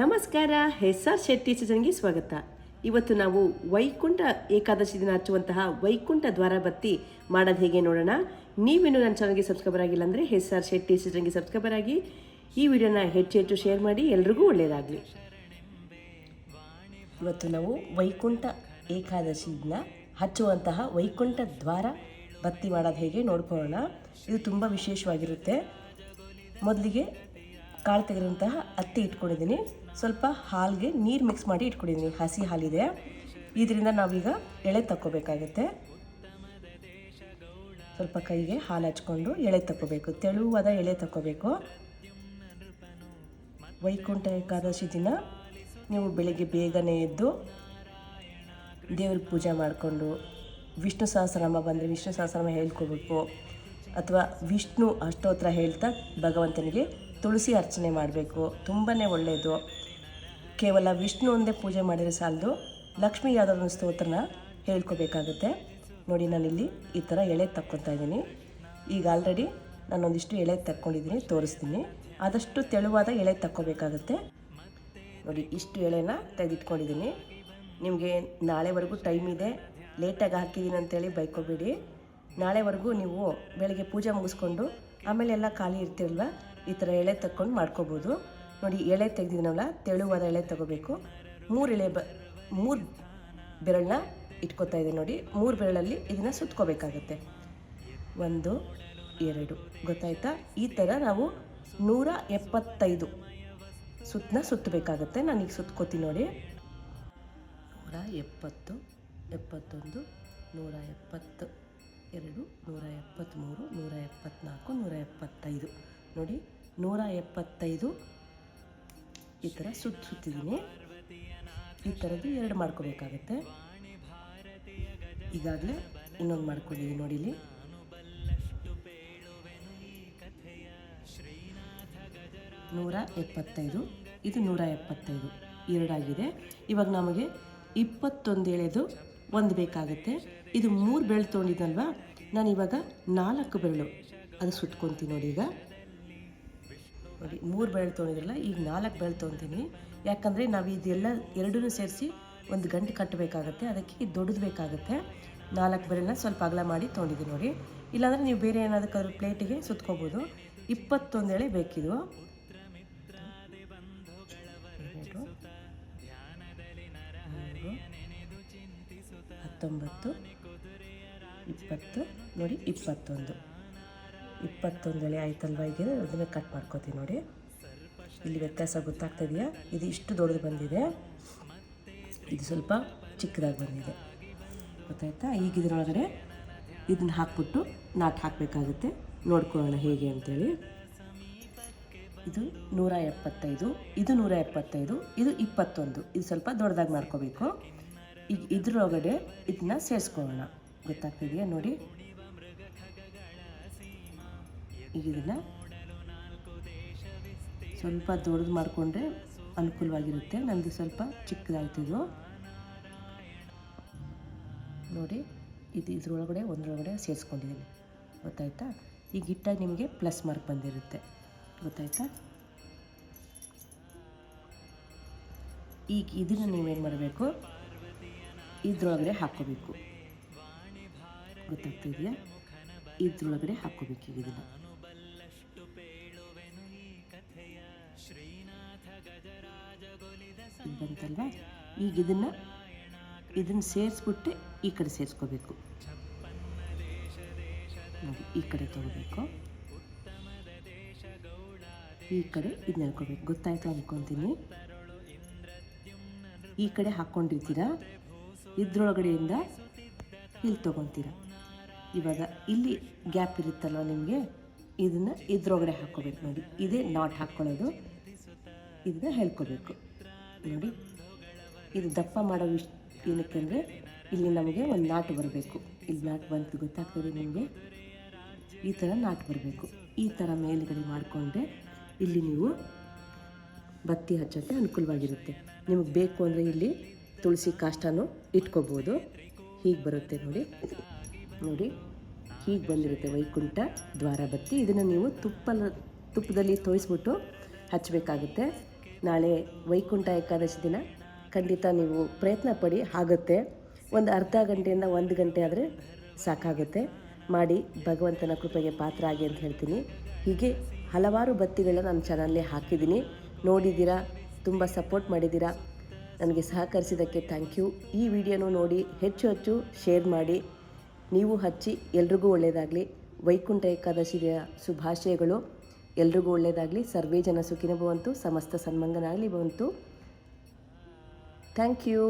ನಮಸ್ಕಾರ S R Shetty ಸೀಸನ್ಗೆ ಸ್ವಾಗತ. ಇವತ್ತು ನಾವು ವೈಕುಂಠ ಏಕಾದಶಿ ದಿನ ಹಚ್ಚುವಂತಹ ವೈಕುಂಠ ದ್ವಾರ ಬತ್ತಿ ಮಾಡೋದು ಹೇಗೆ ನೋಡೋಣ. ನೀವೇನು ನನ್ನ ಚಾನಲ್ಗೆ ಸಬ್ಸ್ಕ್ರೈಬರ್ ಆಗಿಲ್ಲ ಅಂದರೆ ಎಸ್ ಆರ್ ಶೆಟ್ಟಿ ಸೀಸನ್ಗೆ ಸಬ್ಸ್ಕ್ರೈಬರ್ ಆಗಿ ಈ ವಿಡಿಯೋನ ಹೆಚ್ಚು ಹೆಚ್ಚು ಶೇರ್ ಮಾಡಿ, ಎಲ್ರಿಗೂ ಒಳ್ಳೆಯದಾಗಲಿ ಇವತ್ತು ನಾವು ವೈಕುಂಠ ಏಕಾದಶಿ ದಿನ ಹಚ್ಚುವಂತಹ ವೈಕುಂಠ ದ್ವಾರ ಬತ್ತಿ ಮಾಡೋದು ಹೇಗೆ ನೋಡ್ಕೊಳ್ಳೋಣ. ಇದು ತುಂಬ ವಿಶೇಷವಾಗಿರುತ್ತೆ. ಮೊದಲಿಗೆ ಕಾಳು ತೆಗೆದಂತಹ ಅತ್ತಿ ಇಟ್ಕೊಂಡಿದ್ದೀನಿ. ಸ್ವಲ್ಪ ಹಾಲಿಗೆ ನೀರು ಮಿಕ್ಸ್ ಮಾಡಿ ಇಟ್ಕೊಂಡಿದ್ದೀನಿ. ಹಸಿ ಹಾಲಿದೆ. ಇದರಿಂದ ನಾವೀಗ ಎಳೆ ತಕ್ಕೋಬೇಕಾಗುತ್ತೆ. ಸ್ವಲ್ಪ ಕೈಗೆ ಹಾಲು ಹಚ್ಕೊಂಡು ಎಳೆ ತಕ್ಕೋಬೇಕು. ತೆಳುವಾದ ಎಳೆ ತಕ್ಕೋಬೇಕು. ವೈಕುಂಠ ಏಕಾದಶಿ ದಿನ ನೀವು ಬೆಳಿಗ್ಗೆ ಬೇಗನೆ ಎದ್ದು ದೇವ್ರ ಪೂಜೆ ಮಾಡಿಕೊಂಡು ವಿಷ್ಣು ಸಹಸ್ರನಾಮ ಬಂದರೆ ವಿಷ್ಣು ಸಹಸ್ರನಾಮ ಹೇಳ್ಕೋಬೇಕು. ಅಥವಾ ವಿಷ್ಣು ಅಷ್ಟೋತ್ರ ಹೇಳ್ತಾ ಭಗವಂತನಿಗೆ ತುಳಸಿ ಅರ್ಚನೆ ಮಾಡಬೇಕು. ತುಂಬಾ ಒಳ್ಳೆಯದು ಕೇವಲ ವಿಷ್ಣು ಒಂದೇ ಪೂಜೆ ಮಾಡಿದರೆ ಸಾಲದು. ಲಕ್ಷ್ಮೀ ಯಾವುದಾದ್ರು ಸ್ತೋತ್ರನ ಹೇಳ್ಕೋಬೇಕಾಗುತ್ತೆ. ನೋಡಿ ನಾನಿಲ್ಲಿ ಈ ಥರ ಎಳೆ ತಕ್ಕೊತಾ ಇದ್ದೀನಿ. ಈಗ ಆಲ್ರೆಡಿ ನಾನೊಂದಿಷ್ಟು ಎಳೆ ತಕ್ಕೊಂಡಿದ್ದೀನಿ, ತೋರಿಸ್ತೀನಿ. ಆದಷ್ಟು ತೆಳುವಾದ ಎಳೆ ತಕ್ಕೋಬೇಕಾಗುತ್ತೆ. ನೋಡಿ, ಇಷ್ಟು ಎಳೆನ ತೆಗೆದಿಟ್ಕೊಂಡಿದ್ದೀನಿ. ನಿಮಗೆ ನಾಳೆವರೆಗೂ ಟೈಮ್ ಇದೆ. ಲೇಟಾಗಿ ಹಾಕಿದ್ದೀನಿ ಅಂತೇಳಿ ಬೈಕೋಬೇಡಿ. ನಾಳೆವರೆಗೂ ನೀವು ಬೆಳಗ್ಗೆ ಪೂಜೆ ಮುಗಿಸ್ಕೊಂಡು ಆಮೇಲೆ ಎಲ್ಲ ಖಾಲಿ ಇರ್ತಿರಲ್ವ? ಈ ಥರ ಎಳೆ ತಕ್ಕೊಂಡು ಮಾಡ್ಕೋಬೋದು. ನೋಡಿ, ಎಳೆ ತೆಗೆದಿದ್ದೀನಲ್ಲ ತೆಳುವಾದ ಎಳೆ ತಗೋಬೇಕು. ಮೂರು ಎಳೆ ಬ ಮೂರು ಬೆರಳನ್ನ ಇಟ್ಕೋತಾ ಇದೆ ನೋಡಿ. ಮೂರು ಬೆರಳಲ್ಲಿ ಇದನ್ನು ಸುತ್ಕೋಬೇಕಾಗತ್ತೆ. ಒಂದು, ಎರಡು. ಗೊತ್ತಾಯ್ತಾ? ಈ ಥರ ನಾವು ನೂರ ಎಪ್ಪತ್ತೈದು ಸುತ್ತನ್ನ ಸುತ್ತಬೇಕಾಗತ್ತೆ. ಈಗ ಸುತ್ಕೋತೀನಿ ನೋಡಿ. ನೂರ ಎಪ್ಪತ್ತು, ಎಪ್ಪತ್ತೊಂದು, ನೂರ ಎಪ್ಪತ್ತು, ಎರಡು, ನೂರ ಎಪ್ಪತ್ತ್ಮೂರು ನೂರ ಎಪ್ಪತ್ತ್ನಾಲ್ಕು ನೋಡಿ, ನೂರ ಎಪ್ಪತ್ತೈದು. ಈ ಥರ ಸುತ್ತ ಸುತ್ತಿದ್ದೀನಿ. ಈ ಥರದ್ದು ಎರಡು ಮಾಡ್ಕೋಬೇಕಾಗತ್ತೆ. ಈಗಾಗಲೇ ಇನ್ನೊಂದು ಮಾಡ್ಕೊಂಡಿದ್ದೀನಿ ನೋಡಿ ಇಲ್ಲಿ. ನೂರ ಎಪ್ಪತ್ತೈದು. ಇದು ನೂರ ಎಪ್ಪತ್ತೈದು. ಎರಡಾಗಿದೆ. ಇವಾಗ ನಮಗೆ ಇಪ್ಪತ್ತೊಂದು ಎಳೆದು ಒಂದು ಬೇಕಾಗುತ್ತೆ. ಇದು ಮೂರು ಬೆರಳು ತೊಗೊಂಡಿದ್ದಲ್ವಾ? ನಾನು ಇವಾಗ ನಾಲ್ಕು ಬೆರಳು ಅದು ಸುಟ್ಕೊತೀನಿ ನೋಡಿ ಈಗ. ನೋಡಿ, ಮೂರು ಬೆಳೆ ತೊಗೊಂಡಿದ್ರಲ್ಲ ಈಗ ನಾಲ್ಕು ಬೆಳ್ ತೊಗೊಂತೀನಿ ಯಾಕಂದರೆ ನಾವು ಇದೆಲ್ಲ ಎರಡೂ ಸೇರಿಸಿ ಒಂದು ಗಂಟೆ ಕಟ್ಟಬೇಕಾಗತ್ತೆ, ಅದಕ್ಕೆ ದೊಡ್ಡದು ಬೇಕಾಗುತ್ತೆ. ನಾಲ್ಕು ಬೆಳೆನ ಸ್ವಲ್ಪ ಅಗಲ ಮಾಡಿ ತೊಗೊಂಡಿದ್ದೀನಿ ನೋಡಿ. ಇಲ್ಲಾಂದರೆ ನೀವು ಬೇರೆ ಏನಾದಕ್ಕಾದ್ರೂ ಪ್ಲೇಟಿಗೆ ಸುತ್ಕೋಬೋದು. ಇಪ್ಪತ್ತೊಂದು ಎಳೆ ಬೇಕಿದು. ಹತ್ತೊಂಬತ್ತು, ಇಪ್ಪತ್ತು, ನೋಡಿ, ಇಪ್ಪತ್ತೊಂದು. ಇಪ್ಪತ್ತೊಂದು ಎಳೆ ಆಯ್ತಲ್ವ ಈಗ ಅದನ್ನು ಕಟ್ ಮಾಡ್ಕೋತೀವಿ ನೋಡಿ. ಇಲ್ಲಿ ವ್ಯತ್ಯಾಸ ಗೊತ್ತಾಗ್ತಾ ಇದೆಯಾ? ಇದು ಇಷ್ಟು ದೊಡ್ಡದು ಬಂದಿದೆ. ಇದು ಸ್ವಲ್ಪ ಚಿಕ್ಕದಾಗಿ ಬಂದಿದೆ. ಗೊತ್ತಾಯ್ತಾ? ಈಗ ಇದರೊಳಗಡೆ ಇದನ್ನ ಹಾಕ್ಬಿಟ್ಟು ನಾಟ್ ಹಾಕಬೇಕಾಗುತ್ತೆ. ನೋಡ್ಕೊಳ್ಳೋಣ ಹೇಗೆ ಅಂತೇಳಿ. ಇದು ನೂರ ಎಪ್ಪತ್ತೈದು, ಇದು ನೂರ ಎಪ್ಪತ್ತೈದು, ಇದು ಇಪ್ಪತ್ತೊಂದು. ಇದು ಸ್ವಲ್ಪ ದೊಡ್ಡದಾಗಿ ಮಾಡ್ಕೋಬೇಕು. ಈಗ ಇದ್ರೊಳಗಡೆ ಇದನ್ನ ಸೇರಿಸ್ಕೊಳ್ಳೋಣ. ಗೊತ್ತಾಗ್ತಿದೆಯಾ ನೋಡಿ? ಈಗ ಇದನ್ನು ಸ್ವಲ್ಪ ದೊಡ್ಡದು ಮಾಡಿಕೊಂಡ್ರೆ ಅನುಕೂಲವಾಗಿರುತ್ತೆ. ನಂದು ಸ್ವಲ್ಪ ಚಿಕ್ಕದಾಯ್ತಿದು ನೋಡಿ, ಇದು ಇದ್ರೊಳಗಡೆ ಒಂದರೊಳಗಡೆ ಸೇರಿಸ್ಕೊಂಡಿದ್ದೀನಿ. ಗೊತ್ತಾಯ್ತಾ? ಈಗ ಹಿಟ್ಟಾಗಿ ನಿಮಗೆ ಪ್ಲಸ್ ಮಾರ್ಕ್ ಬಂದಿರುತ್ತೆ. ಗೊತ್ತಾಯ್ತಾ? ಈಗ ಇದನ್ನು ನೀವೇನು ಮಾಡಬೇಕು? ಇದ್ರೊಳಗಡೆ ಹಾಕ್ಕೋಬೇಕು. ಗೊತ್ತಾಗ್ತಿದೆಯಾ ಇದ್ರೊಳಗಡೆ ಹಾಕ್ಕೋಬೇಕು ಈಗ ಇದನ್ನು. ಇದು ಬಂತಲ್ವಾ ಈಗ ಇದನ್ನು ಇದನ್ನ ಸೇರಿಸ್ಬಿಟ್ಟು ಈ ಕಡೆ ಸೇರಿಸ್ಕೋಬೇಕು. ನೋಡಿ, ಈ ಕಡೆ ತಗೋಬೇಕು. ಈ ಕಡೆ ಇದನ್ನ ಹಾಕೋಬೇಕು ಗೊತ್ತಾಯ್ತು ಅನ್ಕೊಂತೀನಿ? ಈ ಕಡೆ ಹಾಕ್ಕೊಂಡಿರ್ತೀರ ಇದ್ರೊಳಗಡೆಯಿಂದ ಇಲ್ಲಿ ತೊಗೊತೀರ? ಇವಾಗ ಇಲ್ಲಿ ಗ್ಯಾಪ್ ಇರುತ್ತಲ್ವ ನಿಮಗೆ? ಇದನ್ನು ಇದ್ರೊಳಗಡೆ ಹಾಕೋಬೇಕು ನೋಡಿ, ಇದೇ ನಾಟ್ ಹಾಕ್ಕೊಳ್ಳೋದು. ಇದನ್ನ ಹೇಳ್ಕೋಬೇಕು ನೋಡಿ ಇದು ದಪ್ಪ ಮಾಡೋ ವಿಷ್ ಏನಕ್ಕೆ ಅಂದರೆ ಇಲ್ಲಿ ನಮಗೆ ಒಂದು ನಾಟು ಬರಬೇಕು. ಇಲ್ಲಿ ನಾಟು ಬಂತು ಗೊತ್ತಾಗ್ತದೆ ನಿಮಗೆ? ಈ ಥರ ನಾಟು ಬರಬೇಕು. ಈ ಥರ ಮೇಲುಗಡೆ ಮಾಡಿಕೊಂಡ್ರೆ ಇಲ್ಲಿ ನೀವು ಬತ್ತಿ ಹಚ್ಚೋಕ್ಕೆ ಅನುಕೂಲವಾಗಿರುತ್ತೆ. ನಿಮಗೆ ಬೇಕು ಅಂದರೆ ಇಲ್ಲಿ ತುಳಸಿ ಕಾಷ್ಟನೂ ಇಟ್ಕೋಬೋದು. ಹೀಗೆ ಬರುತ್ತೆ ನೋಡಿ. ನೋಡಿ, ಹೀಗೆ ಬಂದಿರುತ್ತೆ ವೈಕುಂಠ ದ್ವಾರ ಬತ್ತಿ ಇದನ್ನು ನೀವು ತುಪ್ಪಲ್ಲಿ ತುಪ್ಪದಲ್ಲಿ ತೋಯಿಸ್ಬಿಟ್ಟು ಹಚ್ಚಬೇಕಾಗುತ್ತೆ. ನಾಳೆ ವೈಕುಂಠ ಏಕಾದಶಿ ದಿನ. ಖಂಡಿತ ನೀವು ಪ್ರಯತ್ನ ಪಡಿ, ಆಗುತ್ತೆ. ಒಂದು ಅರ್ಧ ಗಂಟೆಯಿಂದ ಒಂದು ಗಂಟೆ ಆದರೆ ಸಾಕಾಗುತ್ತೆ. ಮಾಡಿ, ಭಗವಂತನ ಕೃಪೆಗೆ ಪಾತ್ರ ಆಗಿ ಅಂತ ಹೇಳ್ತೀನಿ. ಹೀಗೆ ಹಲವಾರು ಬತ್ತಿಗಳನ್ನ ನನ್ನ ಚಾನಲ್ಲೇ ಹಾಕಿದ್ದೀನಿ. ನೋಡಿದ್ದೀರಾ, ತುಂಬ ಸಪೋರ್ಟ್ ಮಾಡಿದ್ದೀರಾ. ನನಗೆ ಸಹಕರಿಸಿದ್ದಕ್ಕೆ ಥ್ಯಾಂಕ್ ಯು. ಈ ವಿಡಿಯೋನೂ ನೋಡಿ, ಹೆಚ್ಚು ಹೆಚ್ಚು ಶೇರ್ ಮಾಡಿ. ನೀವು ಹಚ್ಚಿ ಎಲ್ರಿಗೂ ಒಳ್ಳೆಯದಾಗಲಿ ವೈಕುಂಠ ಏಕಾದಶಿಯ ಶುಭಾಶಯಗಳು. ಎಲ್ರಿಗೂ ಒಳ್ಳೆಯದಾಗಲಿ ಸರ್ವೇ ಜನ ಸುಖಿನ ಭವಂತು ಸಮಸ್ತ ಸನ್ಮಂಗನಾಗಲಿ ಬಂತು ಥ್ಯಾಂಕ್ ಯು.